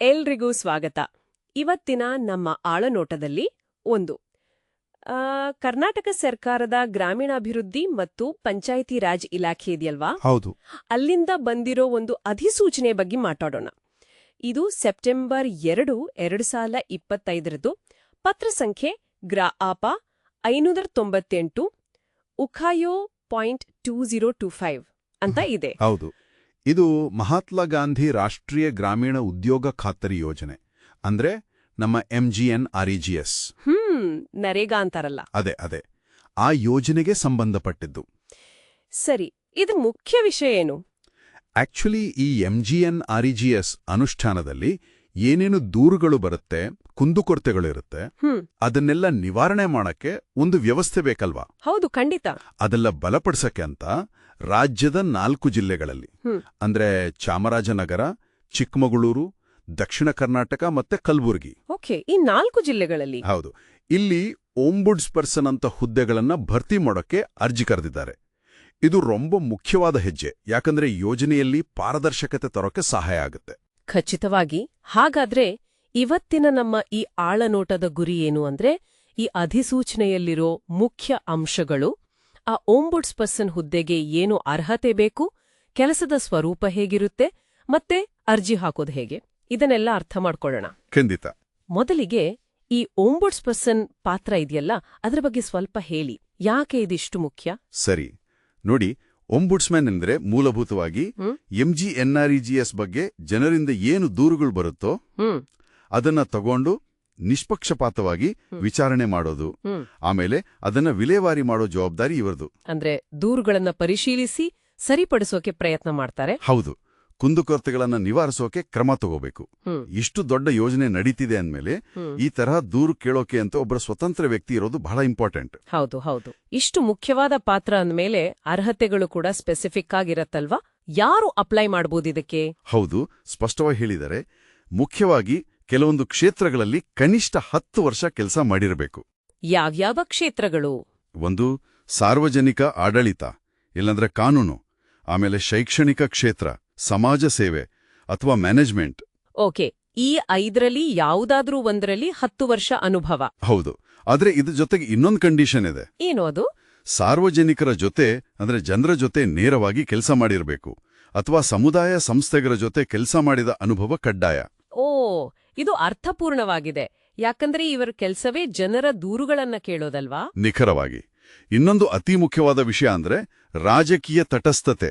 ಎಲ್ರಿಗೂ ಸ್ವಾಗತ. ಇವತ್ತಿನ ನಮ್ಮ ಆಳನೋಟದಲ್ಲಿ ಒಂದು. ಕರ್ನಾಟಕ ಸರ್ಕಾರದ ಗ್ರಾಮೀಣಾಭಿವೃದ್ಧಿ ಮತ್ತು ಪಂಚಾಯಿತಿ ರಾಜ್ ಇಲಾಖೆ ಇದೆಯಲ್ವಾ? ಹೌದು. ಅಲ್ಲಿಂದ ಬಂದಿರೋ ಒಂದು ಅಧಿಸೂಚನೆ ಬಗ್ಗೆ ಮಾತಾಡೋಣ. ಇದು ಸೆಪ್ಟೆಂಬರ್ ಎರಡು ಎರಡು ಸಾವಿರ ಇಪ್ಪತ್ತೈದರದು ಪತ್ರ ಸಂಖ್ಯೆ ಗ್ರಾ ಆಪ ಐನೂರ ತೊಂಬತ್ತೆಂಟು ಉಖಾಯೋ point two zero two five ಅಂತ ಇದೆ. ಹೌದು. ಇದು ಮಹಾತ್ಮ ಗಾಂಧಿ ರಾಷ್ಟ್ರೀಯ ಗ್ರಾಮೀಣ ಉದ್ಯೋಗ ಖಾತರಿ ಯೋಜನೆ. ಅಂದ್ರೆ ನಮ್ಮ ಎಂ ಜಿ ಎನ್ ಆರ್ಇಜಿಎಸ್ ಹ್ಮ್ ನರೇಗಾ ಅಂತಾರಲ್ಲ. ಅದೇ ಅದೇ. ಆ ಯೋಜನೆಗೆ ಸಂಬಂಧಪಟ್ಟಿದ್ದು. ಸರಿ ಇದು ಮುಖ್ಯ ವಿಷಯ ಏನು? ಆಕ್ಚುಲಿ ಈ ಎಂ ಜಿ ಎನ್ ಆರಿಜಿಎಸ್ ಅನುಷ್ಠಾನದಲ್ಲಿ ಏನೇನು ದೂರುಗಳು ಬರುತ್ತೆ ಕುಂದುಕೊರತೆಗಳಿರುತ್ತೆ ಅದನ್ನೆಲ್ಲ ನಿವಾರಣೆ ಮಾಡಕ್ಕೆ ಒಂದು ವ್ಯವಸ್ಥೆ ಬೇಕಲ್ವಾ? ಹೌದು ಖಂಡಿತ. ಅದೆಲ್ಲ ಬಲಪಡಿಸಕ್ಕೆ ಅಂತ ರಾಜ್ಯದ ನಾಲ್ಕು ಜಿಲ್ಲೆಗಳಲ್ಲಿ. ಅಂದ್ರೆ ಚಾಮರಾಜನಗರ ಚಿಕ್ಕಮಗಳೂರು ದಕ್ಷಿಣ ಕರ್ನಾಟಕ ಮತ್ತೆ ಕಲಬುರಗಿ. ಓಕೆ ಈ ನಾಲ್ಕು ಜಿಲ್ಲೆಗಳಲ್ಲಿ. ಹೌದು. ಇಲ್ಲಿ ಓಂಬುಡ್ಸ್ ಪರ್ಸನ್ ಅಂತ ಹುದ್ದೆಗಳನ್ನ ಭರ್ತಿ ಮಾಡೋಕೆ ಅರ್ಜಿ ಕರೆದಿದ್ದಾರೆ. ಇದು ರೊಂಬ ಮುಖ್ಯವಾದ ಹೆಜ್ಜೆ. ಯಾಕಂದ್ರೆ ಯೋಜನೆಯಲ್ಲಿ ಪಾರದರ್ಶಕತೆ ತರೋಕೆ ಸಹಾಯ ಆಗುತ್ತೆ. ಖಚಿತವಾಗಿ ಹಾಗಾದ್ರೆ ಇವತ್ತಿನ ನಮ್ಮ ಈ ಆಳನೋಟದ ಗುರಿ ಏನು ಅಂದ್ರೆ ಈ ಅಧಿಸೂಚನೆಯಲ್ಲಿರೋ ಮುಖ್ಯ ಅಂಶಗಳು ಆ ಓಂಬುಡ್ಸ್ ಪರ್ಸನ್ ಹುದ್ದೆಗೆ ಏನು ಅರ್ಹತೆ ಬೇಕು ಕೆಲಸದ ಸ್ವರೂಪ ಹೇಗಿರುತ್ತೆ ಮತ್ತೆ ಅರ್ಜಿ ಹಾಕೋದು ಹೇಗೆ? ಇದನ್ನೆಲ್ಲ ಅರ್ಥ ಮಾಡ್ಕೊಳ್ಳೋಣ. ಖಂಡಿತ. ಮೊದಲಿಗೆ ಈ ಓಂಬುಡ್ಸ್ ಪರ್ಸನ್ ಪಾತ್ರ ಇದೆಯಲ್ಲ ಅದರ ಬಗ್ಗೆ ಸ್ವಲ್ಪ ಹೇಳಿ. ಯಾಕೆ ಇದಿಷ್ಟು ಮುಖ್ಯ? ಸರಿ. ನೋಡಿ ಒಂಬುಡ್ಸ್ಮ್ಯಾನ್ ಎಂದ್ರೆ ಮೂಲಭೂತವಾಗಿ ಇ ಎಂಜಿ ಎನ್ಆರ್ಇಜಿಎಸ್ ಬಗ್ಗೆ ಜನರಿಂದ ಏನು ದೂರುಗಳು ಬರುತ್ತೋ ಅದನ್ನ ತಗೊಂಡು ನಿಷ್ಪಕ್ಷಪಾತವಾಗಿ. ವಿಚಾರಣೆ ಮಾಡೋದು. ಆಮೇಲೆ ಅದನ್ನ ವಿಲೇವಾರಿ ಮಾಡೋ ಜವಾಬ್ದಾರಿ ಇವರದು ಅಂದ್ರೆ ದೂರುಗಳನ್ನ ಪರಿಶೀಲಿಸಿ ಸರಿಪಡಿಸೋಕೆ ಪ್ರಯತ್ನ ಮಾಡ್ತಾರೆ. ಹೌದು. ಕುಂದುಕೊರತೆಗಳನ್ನ ನಿವಾರಿಸೋಕೆ ಕ್ರಮ ತಗೋಬೇಕು. ಇಷ್ಟು ದೊಡ್ಡ ಯೋಜನೆ ನಡೀತಿದೆ ಅಂದಮೇಲೆ ಈ ತರಹ ದೂರು ಕೇಳೋಕೆ ಅಂತ ಒಬ್ಬರ ಸ್ವತಂತ್ರ ವ್ಯಕ್ತಿ ಇರೋದು ಬಹಳ ಇಂಪಾರ್ಟೆಂಟ್ ಹೌದು ಹೌದು. ಇಷ್ಟು ಮುಖ್ಯವಾದ ಪಾತ್ರ ಅಂದಮೇಲೆ ಅರ್ಹತೆಗಳು ಕೂಡ ಸ್ಪೆಸಿಫಿಕ್ ಆಗಿರತ್ತಲ್ವಾ? ಯಾರು ಅಪ್ಲೈ ಮಾಡಬಹುದು ಇದಕ್ಕೆ? ಹೌದು ಸ್ಪಷ್ಟವಾಗಿ ಹೇಳಿದರೆ ಮುಖ್ಯವಾಗಿ ಕೆಲವೊಂದು ಕ್ಷೇತ್ರಗಳಲ್ಲಿ ಕನಿಷ್ಠ ಹತ್ತು ವರ್ಷ ಕೆಲಸ ಮಾಡಿರಬೇಕು. ಯಾವ್ಯಾವ ಕ್ಷೇತ್ರಗಳು? ಒಂದು ಸಾರ್ವಜನಿಕ ಆಡಳಿತ ಇಲ್ಲಂದ್ರೆ ಕಾನೂನು ಆಮೇಲೆ ಶೈಕ್ಷಣಿಕ ಕ್ಷೇತ್ರ. ಸಮಾಜ ಸೇವೆ ಅಥವಾ ಮ್ಯಾನೇಜ್ಮೆಂಟ್. ಓಕೆ ಈ ಐದರಲ್ಲಿ ಯಾವುದಾದ್ರೂ ಒಂದರಲ್ಲಿ ಹತ್ತು ವರ್ಷ ಅನುಭವ. ಹೌದು ಆದ್ರೆ ಇದ್ರ ಜೊತೆಗೆ ಇನ್ನೊಂದು ಕಂಡೀಷನ್ ಇದೆ. ಏನು ಅದು? ಸಾರ್ವಜನಿಕರ ಜೊತೆ ಅಂದ್ರೆ ಜನರ ಜೊತೆ ನೇರವಾಗಿ ಕೆಲಸ ಮಾಡಿರಬೇಕು ಅಥವಾ ಸಮುದಾಯ ಸಂಸ್ಥೆಗಳ ಜೊತೆ ಕೆಲಸ ಮಾಡಿದ ಅನುಭವ ಕಡ್ಡಾಯ. ಓ ಇದು ಅರ್ಥಪೂರ್ಣವಾಗಿದೆ. ಯಾಕಂದ್ರೆ ಇವರ ಕೆಲಸವೇ ಜನರ ದೂರುಗಳನ್ನ ಕೇಳೋದಲ್ವಾ? ನಿಖರವಾಗಿ. ಇನ್ನೊಂದು ಅತಿ ಮುಖ್ಯವಾದ ವಿಷಯ ಅಂದ್ರೆ ರಾಜಕೀಯ ತಟಸ್ಥತೆ.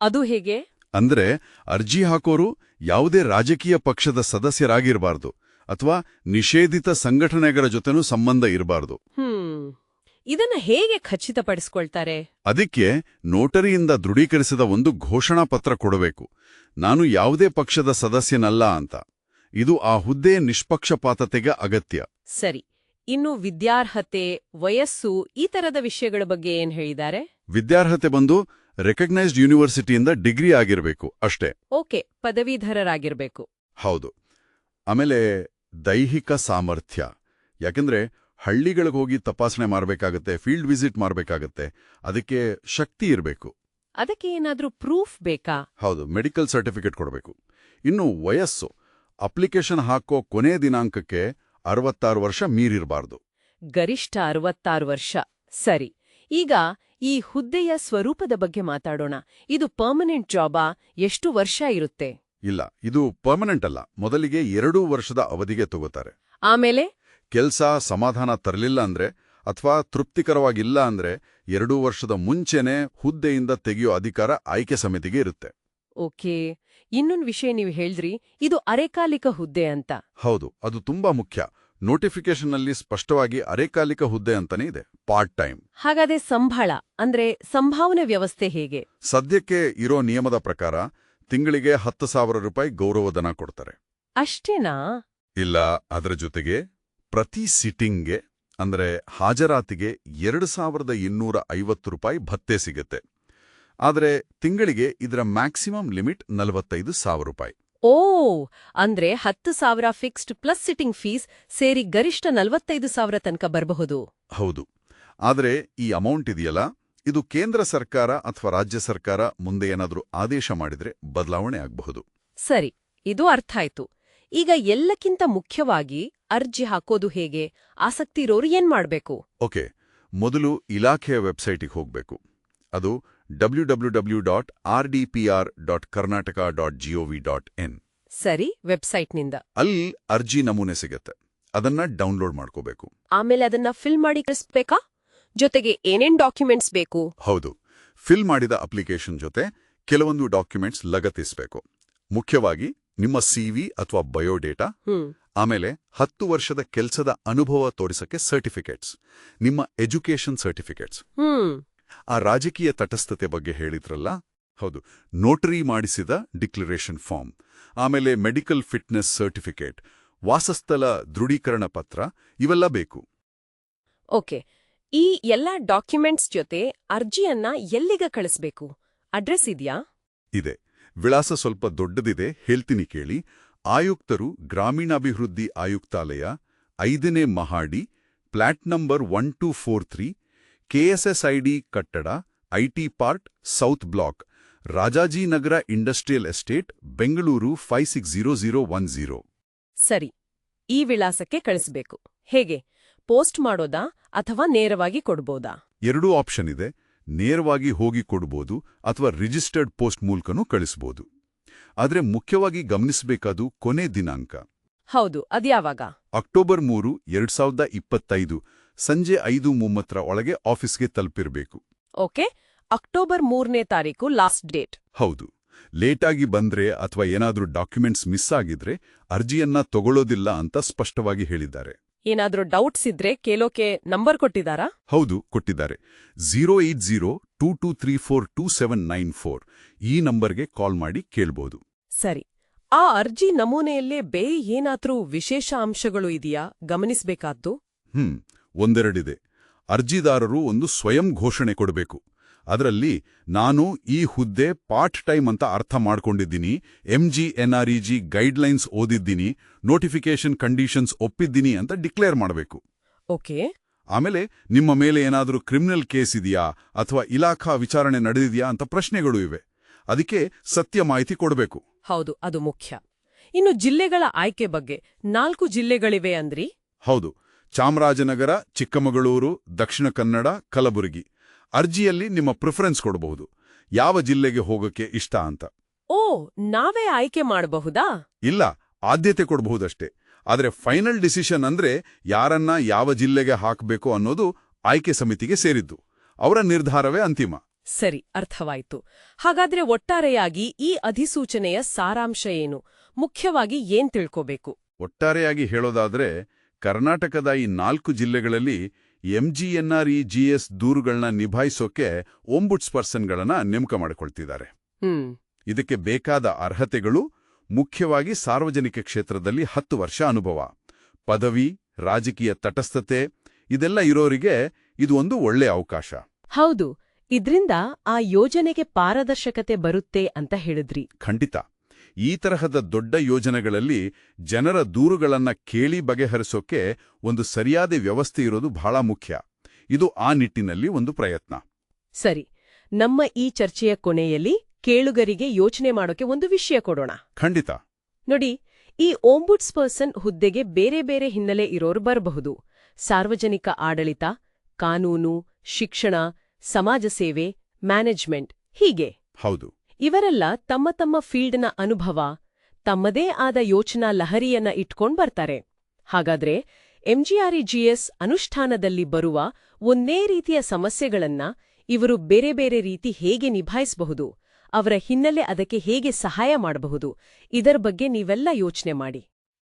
ಅದು ಹೇಗೆ? ಅಂದ್ರೆ ಅರ್ಜಿ ಹಾಕೋರು ಯಾವುದೇ ರಾಜಕೀಯ ಪಕ್ಷದ ಸದಸ್ಯರಾಗಿರಬಾರ್ದು ಅಥವಾ ನಿಷೇಧಿತ ಸಂಘಟನೆಗಳ ಜೊತೆನೂ ಸಂಬಂಧ ಇರಬಾರ್ದು. ಇದನ್ನ ಹೇಗೆ ಖಚಿತಪಡಿಸ್ಕೊಳ್ತಾರೆ? ಅದಕ್ಕೆ ನೋಟರಿಯಿಂದ ದೃಢೀಕರಿಸಿದ ಒಂದು ಘೋಷಣಾ ಪತ್ರ ಕೊಡಬೇಕು. ನಾನು ಯಾವುದೇ ಪಕ್ಷದ ಸದಸ್ಯನಲ್ಲ ಅಂತ. ಇದು ಆ ಹುದ್ದೆಯ ನಿಷ್ಪಕ್ಷಪಾತತೆಗೆ ಅಗತ್ಯ. ಸರಿ. ಇನ್ನು ವಿದ್ಯಾರ್ಹತೆ ವಯಸ್ಸು ಈ ತರದ ವಿಷಯಗಳ ಬಗ್ಗೆ ಏನ್ ಹೇಳಿದ್ದಾರೆ? ವಿದ್ಯಾರ್ಹತೆ ಬಂದು ರೆಕಗ್ನೈಸ್ಡ್ ಯೂನಿವರ್ಸಿಟಿಯಿಂದ ಡಿಗ್ರಿ ಆಗಿರಬೇಕು ಅಷ್ಟೇ. ಓಕೆ ಪದವೀಧರರಾಗಿರಬೇಕು. ಹೌದು. ಆಮೇಲೆ ದೈಹಿಕ ಸಾಮರ್ಥ್ಯ. ಯಾಕಂದ್ರೆ ಹಳ್ಳಿಗಳಿಗೆ ಹೋಗಿ ತಪಾಸಣೆ ಮಾಡಬೇಕಾಗತ್ತೆ ಫೀಲ್ಡ್ ವಿಸಿಟ್ ಮಾಡಬೇಕಾಗತ್ತೆ ಅದಕ್ಕೆ ಶಕ್ತಿ ಇರಬೇಕು. ಅದಕ್ಕೆ ಏನಾದರೂ ಪ್ರೂಫ್ ಬೇಕಾ? ಹೌದು ಮೆಡಿಕಲ್ ಸರ್ಟಿಫಿಕೇಟ್ ಕೊಡಬೇಕು. ಇನ್ನು ವಯಸ್ಸು. ಅಪ್ಲಿಕೇಶನ್ ಹಾಕೋ ಕೊನೆ ದಿನಾಂಕಕ್ಕೆ ಅರವತ್ತಾರು ವರ್ಷ ಮೀರಿರಬಾರ್ದು. ಗರಿಷ್ಠ ಅರವತ್ತಾರು ವರ್ಷ. ಸರಿ ಈಗ ಈ ಹುದ್ದೆಯ ಸ್ವರೂಪದ ಬಗ್ಗೆ ಮಾತಾಡೋಣ. ಇದು ಪರ್ಮನೆಂಟ್ ಜಾಬಾ ಎಷ್ಟು ವರ್ಷ ಇರುತ್ತೆ? ಇಲ್ಲ ಇದು ಪರ್ಮನೆಂಟ್ ಅಲ್ಲ. ಮೊದಲಿಗೆ ಎರಡೂ ವರ್ಷದ ಅವಧಿಗೆ ತಗೋತಾರೆ. ಆಮೇಲೆ? ಕೆಲಸ ಸಮಾಧಾನ ತರಲಿಲ್ಲ ಅಂದ್ರೆ ಅಥವಾ ತೃಪ್ತಿಕರವಾಗಿಲ್ಲ ಅಂದ್ರೆ ಎರಡೂ ವರ್ಷದ ಮುಂಚೆನೆ ಹುದ್ದೆಯಿಂದ ತೆಗೆಯೋ ಅಧಿಕಾರ ಆಯ್ಕೆ ಸಮಿತಿಗೆ ಇರುತ್ತೆ. ಓಕೆ. ಇನ್ನೊಂದು ವಿಷಯ ನೀವು ಹೇಳಿದ್ರಿ ಇದು ಅರೆಕಾಲಿಕ ಹುದ್ದೆ ಅಂತ. ಹೌದು ಅದು ತುಂಬಾ ಮುಖ್ಯ. ನೋಟಿಫಿಕೇಶನ್ನಲ್ಲಿ ಸ್ಪಷ್ಟವಾಗಿ ಅರೆಕಾಲಿಕ ಹುದ್ದೆ ಅಂತಾನೆ ಇದೆ. Part time. ಹಾಗಾದ್ರೆ ಸಂಬಳ ಅಂದ್ರೆ ಸಂಭಾವನೆ ವ್ಯವಸ್ಥೆ ಹೇಗೆ? ಸದ್ಯಕ್ಕೆ ಇರೋ ನಿಯಮದ ಪ್ರಕಾರ ತಿಂಗಳಿಗೆ ಹತ್ತು ಸಾವಿರ ರೂಪಾಯಿ ಗೌರವಧನ ಕೊಡ್ತಾರೆ. ಅಷ್ಟೇನಾ? ಇಲ್ಲ ಅದರ ಜೊತೆಗೆ ಪ್ರತಿ ಸಿಟ್ಟಿಂಗ್ಗೆ ಅಂದ್ರೆ ಹಾಜರಾತಿಗೆ ಎರಡು ಸಾವಿರದ ಇನ್ನೂರ ಐವತ್ತು ರೂಪಾಯಿ ಭತ್ತೆ ಸಿಗುತ್ತೆ. ಆದರೆ ತಿಂಗಳಿಗೆ ಇದರ ಮ್ಯಾಕ್ಸಿಮಮ್ ಲಿಮಿಟ್ ನಲವತ್ತೈದು ಸಾವಿರ ರೂಪಾಯಿ. ಓ ಅಂದ್ರೆ ಹತ್ತು ಸಾವಿರ ಫಿಕ್ಸ್ಡ್ ಪ್ಲಸ್ ಸಿಟ್ಟಿಂಗ್ ಫೀಸ್ ಸೇರಿ ಗರಿಷ್ಠ ನಲವತ್ತೈದು ಸಾವಿರ ತನಕ ಬರಬಹುದು. ಹೌದು. ಆದರೆ ಈ ಅಮೌಂಟ್ ಇದೆಯಲ್ಲ? ಇದು ಕೇಂದ್ರ ಸರ್ಕಾರ ಅಥವಾ ರಾಜ್ಯ ಸರ್ಕಾರ ಮುಂದೆ ಏನಾದರೂ ಆದೇಶ ಮಾಡಿದ್ರೆ ಬದಲಾವಣೆ ಆಗಬಹುದು. ಸರಿ ಇದು ಅರ್ಥ ಆಯ್ತು. ಈಗ ಎಲ್ಲಕ್ಕಿಂತ ಮುಖ್ಯವಾಗಿ ಅರ್ಜಿ ಹಾಕೋದು ಹೇಗೆ? ಆಸಕ್ತಿ ಇರೋರು ಏನ್ ಮಾಡ್ಬೇಕು? ಓಕೆ ಮೊದಲು ಇಲಾಖೆಯ ವೆಬ್ಸೈಟಿಗೆ ಹೋಗಬೇಕು. ಅದು W W W dot R D P R dot Karnataka dot G O V dot N ಸರಿ ವೆಬ್ಸೈಟ್ನಿಂದ. ಅಲ್ಲಿ ಅರ್ಜಿ ನಮೂನೆ ಸಿಗತ್ತೆ. ಅದನ್ನ ಡೌನ್ಲೋಡ್ ಮಾಡ್ಕೋಬೇಕು. ಆಮೇಲೆ ಅದನ್ನ ಫಿಲ್ ಮಾಡಿ ಕಳಿಸ್ಬೇಕಾ? ಜೊತೆಗೆ ಏನೇನ್ ಡಾಕ್ಯುಮೆಂಟ್ಸ್ ಬೇಕು? ಹೌದು. ಫಿಲ್ ಮಾಡಿದ ಅಪ್ಲಿಕೇಶನ್ ಜೊತೆ ಕೆಲವೊಂದು ಡಾಕ್ಯುಮೆಂಟ್ಸ್ ಲಗತ್ತಿಸಬೇಕು. ಮುಖ್ಯವಾಗಿ ನಿಮ್ಮ ಸಿವಿ ಅಥವಾ ಬಯೋಡೇಟಾ. ಆಮೇಲೆ ಹತ್ತು ವರ್ಷದ ಕೆಲಸದ ಅನುಭವ ತೋರಿಸಕ್ಕೆ ಸರ್ಟಿಫಿಕೇಟ್ಸ್. ನಿಮ್ಮ ಎಜುಕೇಷನ್ ಸರ್ಟಿಫಿಕೇಟ್ಸ್. ಆ ರಾಜಕೀಯ ತಟಸ್ಥತೆ ಬಗ್ಗೆ ಹೇಳಿದ್ರಲ್ಲ? ಹೌದು. ನೋಟರಿ ಮಾಡಿಸಿದ ಡಿಕ್ಲರೇಷನ್ ಫಾರ್ಮ್. ಆಮೇಲೆ ಮೆಡಿಕಲ್ ಫಿಟ್ನೆಸ್ ಸರ್ಟಿಫಿಕೇಟ್ ವಾಸಸ್ಥಳ ದೃಢೀಕರಣ ಪತ್ರ ಇವೆಲ್ಲ ಬೇಕು. ಓಕೆ. ಈ ಎಲ್ಲ ಡಾಕ್ಯುಮೆಂಟ್ಸ್ ಜೊತೆ ಅರ್ಜಿಯನ್ನ ಎಲ್ಲಿಗ ಕಳಿಸ್ಬೇಕು? ಅಡ್ರೆಸ್ ಇದೆಯಾ? ಇದೆ. ವಿಳಾಸ ಸ್ವಲ್ಪ ದೊಡ್ಡದಿದೆ ಹೇಳ್ತೀನಿ ಕೇಳಿ. ಆಯುಕ್ತರು ಗ್ರಾಮೀಣಾಭಿವೃದ್ಧಿ ಆಯುಕ್ತಾಲಯ ಐದನೇ ಮಹಾಡಿ plot number one two four three KSSID ಕಟ್ಟಡ IT part south block Rajajinagar industrial estate Bengaluru five six zero zero one zero. ಸರಿ ಈ ವಿಳಾಸಕ್ಕೆ ಕಳಿಸಬೇಕು. ಹೇಗೆ? ಪೋಸ್ಟ್ ಮಾಡೋದಾ ಅಥವಾ ನೇರವಾಗಿ ಕೊಡ್ಬೋದಾ? ಎರಡೂ ಆಪ್ಷನ್ ಇದೆ. ನೇರವಾಗಿ ಹೋಗಿ ಕೊಡ್ಬೋದು ಅಥವಾ ರಿಜಿಸ್ಟರ್ಡ್ ಪೋಸ್ಟ್ ಮೂಲಕನೂ ಕಳಿಸ್ಬೋದು. ಆದರೆ ಮುಖ್ಯವಾಗಿ ಗಮನಿಸಬೇಕಾದು ಕೊನೆ ದಿನಾಂಕ. ಹೌದು ಅದ್ಯಾವಾಗ? ಅಕ್ಟೋಬರ್ ಮೂರು ಎರಡ್ ಸಾವಿರದ ಇಪ್ಪತ್ತೈದು. ಸಂಜೆ ಐದು ಮೂವತ್ತರ ಒಳಗೆ ಆಫೀಸ್ಗೆ ತಲುಪಿರಬೇಕು. ಓಕೆ. ಅಕ್ಟೋಬರ್ ಮೂರನೇ ತಾರೀಕು ಲಾಸ್ಟ್ ಡೇಟ್. ಹೌದು. ಲೇಟಾಗಿ ಬಂದ್ರೆ ಅಥವಾ ಏನಾದ್ರೂ ಡಾಕ್ಯುಮೆಂಟ್ಸ್ ಮಿಸ್ ಆಗಿದ್ರೆ ಅರ್ಜಿಯನ್ನ ತಗೊಳ್ಳೋದಿಲ್ಲ ಅಂತ ಸ್ಪಷ್ಟವಾಗಿ ಹೇಳಿದ್ದಾರೆ. ಏನಾದ್ರೂ ಡೌಟ್ಸ್ ಇದ್ರೆ ಕೇಳೋಕೆ ನಂಬರ್ ಕೊಟ್ಟಿದಾರಾ ಹೌದು ಕೊಟ್ಟಿದ್ದಾರೆ. Zero eight zero two two three four two seven nine four ಈ ನಂಬರ್ಗೆ ಕಾಲ್ ಮಾಡಿ ಕೇಳ್ಬೋದು. ಸರಿ. ಆ ಅರ್ಜಿ ನಮೂನೆಯಲ್ಲೇ ಬೇರೆ ಏನಾದ್ರೂ ವಿಶೇಷ ಅಂಶಗಳು ಇದೆಯಾ? ಗಮನಿಸಬೇಕಾದ್ದು? ಹ್ಮ್. ಒಂದೆರಡಿದೆ. ಅರ್ಜಿದಾರರು ಒಂದು ಸ್ವಯಂ ಘೋಷಣೆ ಕೊಡಬೇಕು. ಅದರಲ್ಲಿ ನಾನು ಈ ಹುದ್ದೆ ಪಾರ್ಟ್ ಟೈಮ್ ಅಂತ ಅರ್ಥ ಮಾಡ್ಕೊಂಡಿದ್ದೀನಿ M G N R E G guidelines ಓದಿದ್ದೀನಿ ನೋಟಿಫಿಕೇಶನ್ ಕಂಡೀಷನ್ಸ್ ಒಪ್ಪಿದ್ದೀನಿ ಅಂತ ಡಿಕ್ಲೇರ್ ಮಾಡಬೇಕು. ಓಕೆ. ಆಮೇಲೆ ನಿಮ್ಮ ಮೇಲೆ ಏನಾದರೂ ಕ್ರಿಮಿನಲ್ ಕೇಸ್ ಇದೆಯಾ ಅಥವಾ ಇಲಾಖಾ ವಿಚಾರಣೆ ನಡೆದಿದೆಯಾ ಅಂತ ಪ್ರಶ್ನೆಗಳು ಇವೆ. ಅದಕ್ಕೆ ಸತ್ಯ ಮಾಹಿತಿ ಕೊಡಬೇಕು. ಹೌದು ಅದು ಮುಖ್ಯ. ಇನ್ನು ಜಿಲ್ಲೆಗಳ ಆಯ್ಕೆ ಬಗ್ಗೆ ನಾಲ್ಕು ಜಿಲ್ಲೆಗಳಿವೆ ಅಂದ್ರಿ? ಹೌದು ಚಾಮರಾಜನಗರ ಚಿಕ್ಕಮಗಳೂರು ದಕ್ಷಿಣ ಕನ್ನಡ ಕಲಬುರಗಿ. ಅರ್ಜಿಯಲ್ಲಿ ನಿಮ್ಮ ಪ್ರಿಫರೆನ್ಸ್ ಕೊಡಬಹುದು. ಯಾವ ಜಿಲ್ಲೆಗೆ ಹೋಗಕ್ಕೆ ಇಷ್ಟ ಅಂತ. ಓ ನಾವೇ ಆಯ್ಕೆ ಮಾಡಬಹುದಾ? ಇಲ್ಲ ಆದ್ಯತೆ ಕೊಡಬಹುದಷ್ಟೇ. ಆದರೆ ಫೈನಲ್ ಡಿಸಿಷನ್ ಅಂದ್ರೆ ಯಾರನ್ನ ಯಾವ ಜಿಲ್ಲೆಗೆ ಹಾಕಬೇಕು ಅನ್ನೋದು ಆಯ್ಕೆ ಸಮಿತಿಗೆ ಸೇರಿದ್ದು. ಅವರ ನಿರ್ಧಾರವೇ ಅಂತಿಮ. ಸರಿ ಅರ್ಥವಾಯಿತು. ಹಾಗಾದ್ರೆ ಒಟ್ಟಾರೆಯಾಗಿ ಈ ಅಧಿಸೂಚನೆಯ ಸಾರಾಂಶ ಏನು? ಮುಖ್ಯವಾಗಿ ಏನ್ ತಿಳ್ಕೋಬೇಕು? ಒಟ್ಟಾರೆಯಾಗಿ ಹೇಳೋದಾದ್ರೆ ಕರ್ನಾಟಕದ ಈ ನಾಲ್ಕು ಜಿಲ್ಲೆಗಳಲ್ಲಿ ಎಂಜಿಎನ್ಆರ್ಇಜಿಎಸ್ ದೂರುಗಳನ್ನ ನಿಭಾಯಿಸೋಕೆ ಓಂಬುಡ್ಸ್ ಪರ್ಸನ್ಗಳನ್ನ ನೇಮಕ ಮಾಡಿಕೊಳ್ತಿದ್ದಾರೆ. ಇದಕ್ಕೆ ಬೇಕಾದ ಅರ್ಹತೆಗಳು ಮುಖ್ಯವಾಗಿ ಸಾರ್ವಜನಿಕ ಕ್ಷೇತ್ರದಲ್ಲಿ ಹತ್ತು ವರ್ಷ ಅನುಭವ. ಪದವಿ ರಾಜಕೀಯ ತಟಸ್ಥತೆ ಇದೆಲ್ಲ ಇರೋರಿಗೆ ಇದು ಒಂದು ಒಳ್ಳೆ ಅವಕಾಶ. ಹೌದು. ಇದ್ರಿಂದ ಆ ಯೋಜನೆಗೆ ಪಾರದರ್ಶಕತೆ ಬರುತ್ತೆ ಅಂತ ಹೇಳಿದ್ರಿ. ಖಂಡಿತ. ಈ ತರಹದ ದೊಡ್ಡ ಯೋಜನೆಗಳಲ್ಲಿ ಜನರ ದೂರುಗಳನ್ನ ಕೇಳಿ ಬಗೆಹರಿಸೋಕೆ ಒಂದು ಸರಿಯಾದ ವ್ಯವಸ್ಥೆ ಇರೋದು ಬಹಳ ಮುಖ್ಯ. ಇದು ಆ ನಿಟ್ಟಿನಲ್ಲಿ ಒಂದು ಪ್ರಯತ್ನ. ಸರಿ ನಮ್ಮ ಈ ಚರ್ಚೆಯ ಕೊನೆಯಲ್ಲಿ ಕೇಳುಗರಿಗೆ ಯೋಚನೆ ಮಾಡೋಕೆ ಒಂದು ವಿಷಯ ಕೊಡೋಣ. ಖಂಡಿತ. ನೋಡಿ ಈ ಓಂಬುಡ್ಸ್ ಪರ್ಸನ್ ಹುದ್ದೆಗೆ ಬೇರೆ ಬೇರೆ ಹಿನ್ನೆಲೆ ಇರೋರು ಬರಬಹುದು. ಸಾರ್ವಜನಿಕ ಆಡಳಿತ ಕಾನೂನು ಶಿಕ್ಷಣ ಸಮಾಜ ಸೇವೆ ಮ್ಯಾನೇಜ್ಮೆಂಟ್ ಹೀಗೆ. ಹೌದು. ಇವರೆಲ್ಲ ತಮ್ಮ ತಮ್ಮ ಫೀಲ್ಡ್ನ ಅನುಭವ, ತಮ್ಮದೇ ಆದ ಯೋಚನಾ ಲಹರಿಯನ್ನ ಇಟ್ಕೊಂಡ್ ಬರ್ತಾರೆ. ಹಾಗಾದ್ರೆ ಎಂಜಿಆರ್ಇಜಿಎಸ್ ಅನುಷ್ಠಾನದಲ್ಲಿ ಬರುವ ಒಂದೇ ರೀತಿಯ ಸಮಸ್ಯೆಗಳನ್ನ ಇವರು ಬೇರೆ ಬೇರೆ ರೀತಿ ಹೇಗೆ ನಿಭಾಯಿಸಬಹುದು, ಅವರ ಹಿನ್ನೆಲೆ ಅದಕ್ಕೆ ಹೇಗೆ ಸಹಾಯ ಮಾಡಬಹುದು, ಇದರ ಬಗ್ಗೆ ನೀವೆಲ್ಲ ಯೋಚನೆ ಮಾಡಿ.